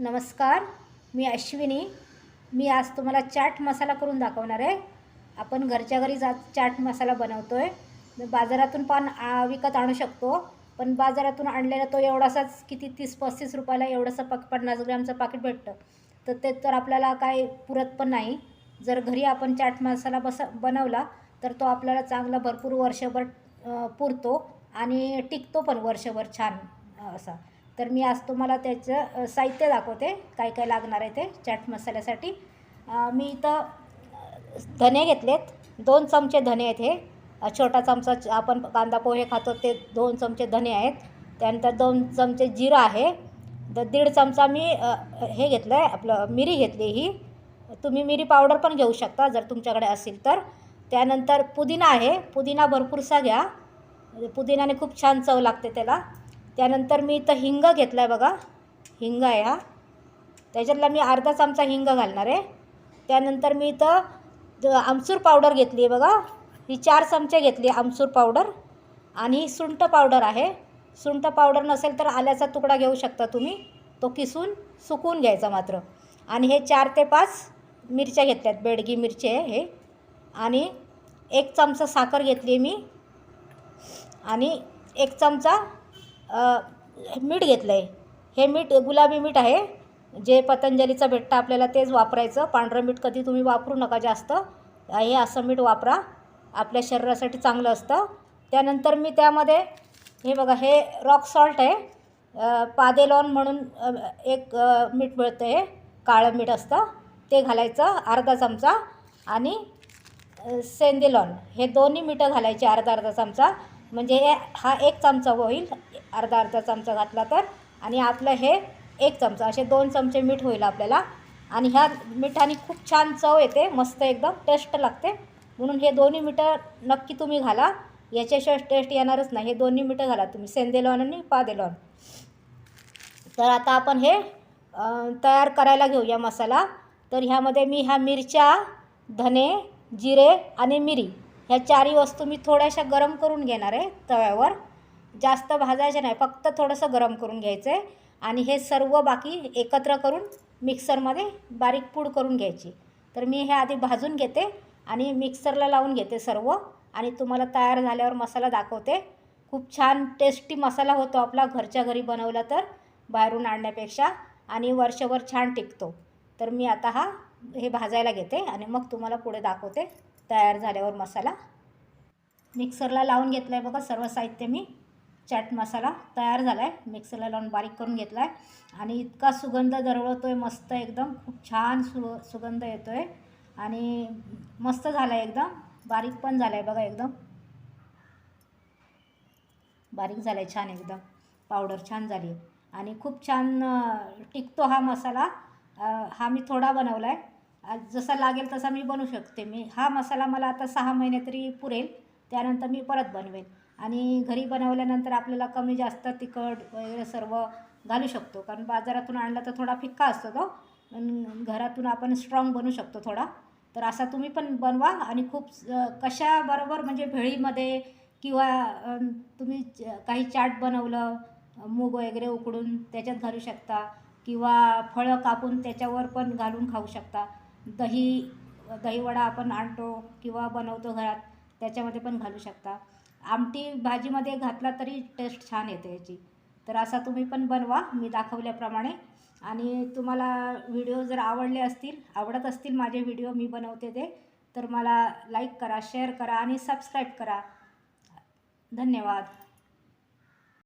नमस्कार मी अश्विनी. मी आज तुम्हाला चाट मसाला करून दाखवणार आहे. आपण घरच्या घरी जा चाट मसाला बनवतो आहे बाजारातून पण आ, विकत आणू शकतो. पण बाजारातून आणलेला तो एवढासाच किती तीस पस्तीस रुपयाला एवढंसं पाक पन्नास ग्रॅमचं पाकिट भेटतं. तर ते तर आपल्याला काय पुरत पण नाही. जर घरी आपण चाट मसाला बस बनवला तर तो आपल्याला चांगला भरपूर वर्षभर पुरतो आणि टिकतो पण वर्षभर छान असा. तर मी आज तुम्हाला त्याचं साहित्य दाखवते काय काय लागणार आहे ते चाट मसाल्यासाठी. मी इथं धने घेतलेत. दोन चमचे धने आहेत हे. छोटा चमचा च- आपण कांदा पोहे खातो ते दोन चमचे धने आहेत. त्यानंतर दोन चमचे जिरं आहे. तर दीड चमचा मी हे घेतलं आहे आपलं मिरी घेतली ही. तुम्ही मिरी पावडर पण घेऊ शकता जर तुमच्याकडे असेल तर. त्यानंतर पुदिना आहे. पुदिना भरपूरसा घ्या. पुदिन्याने खूप छान चव लागते त्याला. त्यानंतर मी इथं हिंग घेतला आहे बघा. हिंग आहे हा. त्याच्यातला मी अर्धा चमचा हिंग घालणार आहे. त्यानंतर मी इथं आमसूर आमचूर पावडर घेतली आहे बघा. ही चार चमचे घेतली आमचूर पावडर. आणि ही सुंठ पावडर आहे. सुंठ पावडर नसेल तर आल्याचा तुकडा घेऊ शकता तुम्ही. तो किसून सुकून घ्यायचा मात्र. आणि हे चार ते पाच मिरच्या घेतल्यात. बेडगी मिरची आहे हे. आणि एक चमचा साखर घेतली मी. आणि एक चमचा मीठ घेतलं आहे हे मीठ गुलाबी मीठ आहे. जे पतंजलीचं भेटतं आपल्याला तेच वापरायचं. पांढरं मीठ कधी तुम्ही वापरू नका जास्त. हे असं मीठ वापरा. आपल्या शरीरासाठी चांगलं असतं. त्यानंतर मी त्यामध्ये हे बघा हे रॉक सॉल्ट आहे. पादेलॉन म्हणून एक मीठ मिळतं हे. काळं मीठ असतं. ते घालायचं अर्धा चमचा. आणि सेंदेलॉन हे दोन्ही मिठं घालायचे अर्धा अर्धा चमचा. म्हणजे हे हा एक चमचा होईल अर्धा अर्धा चमचा घातला तर. आणि आपलं हे एक चमचा असे दोन चमचे मीठ होईल आपल्याला. आणि ह्या मिठाने खूप छान चव येते मस्त एकदम टेस्ट लागते. म्हणून हे दोन्ही मिठं नक्की तुम्ही घाला. याच्याशिवाय टेस्ट येणारच नाही. हे दोन्ही मिठं घाला तुम्ही सेंदेलॉन आणि पादेलॉन. तर आता आपण हे तयार करायला घेऊया मसाला. तर ह्यामध्ये मी ह्या मिरच्या धने जिरे आणि मिरी ह्या चारही वस्तू मी थोड्याशा गरम करून घेणार आहे तव्यावर. जास्त भाजायचे नाही फक्त थोडंसं गरम करून घ्यायचं. आहे आणि हे सर्व बाकी एकत्र करून मिक्सरमध्ये बारीक पूड करून घ्यायची. तर मी हे आधी भाजून घेते आणि मिक्सरला लावून घेते सर्व. आणि तुम्हाला तयार झाल्यावर मसाला दाखवते. खूप छान टेस्टी मसाला होतो आपला घरच्या घरी बनवला तर बाहेरून आणण्यापेक्षा. आणि वर्षभर छान टिकतो. तर मी आता हा हे भाजायला घेते आणि मग तुम्हाला पुढे दाखवते. तयार झाल्यावर मसाला. मिक्सरला लावून घेतला आहे बघा सर्व साहित्य मी. चाट मसाला तयार झाला आहे मिक्सरला लावून बारीक करून घेतला आहे आणि इतका सुगंध दरवळतो आहे मस्त एकदम. खूप छान सु सुगंध येतो आहे आणि मस्त झाला आहे एकदम. बारीक पण झाला आहे बघा एकदम. बारीक झाला आहे छान एकदम. पावडर छान झाली आहे आणि खूप छान टिकतो हा मसाला. हा मी थोडा बनवला आहे जसा लागेल तसा मी बनवू शकते. मी हा मसाला मला आता सहा महिने तरी पुरेल. त्यानंतर मी परत बनवेल आणि घरी बनवल्यानंतर आपल्याला कमी जास्त तिखट वगैरे सर्व घालू शकतो. कारण बाजारातून आणला तर थोडा फिक्का असतो तो. पण घरातून आपण स्ट्रॉंग बनवू शकतो थोडा. तर असा तुम्ही पण बनवा आणि खूप कशाबरोबर म्हणजे भेळीमध्ये किंवा तुम्ही च- काही चाट बनवलं मूग वगैरे उकडून त्याच्यात घालू शकता. किंवा फळं कापून त्याच्यावर पण घालून खाऊ शकता. दही दहीवडा आपण आणतो किंवा बनवतो घरात त्याच्यामध्ये पण घालू शकता. आमटी भाजीमध्ये घातला तरी टेस्ट छान येते याची. तर असा तुम्ही पण बनवा मी दाखवल्याप्रमाणे. आणि तुम्हाला व्हिडिओ जर आवडले असतील आवडत असतील माझे व्हिडिओ मी बनवते ते तर मला लाईक करा शेअर करा आणि सबस्क्राईब करा. धन्यवाद.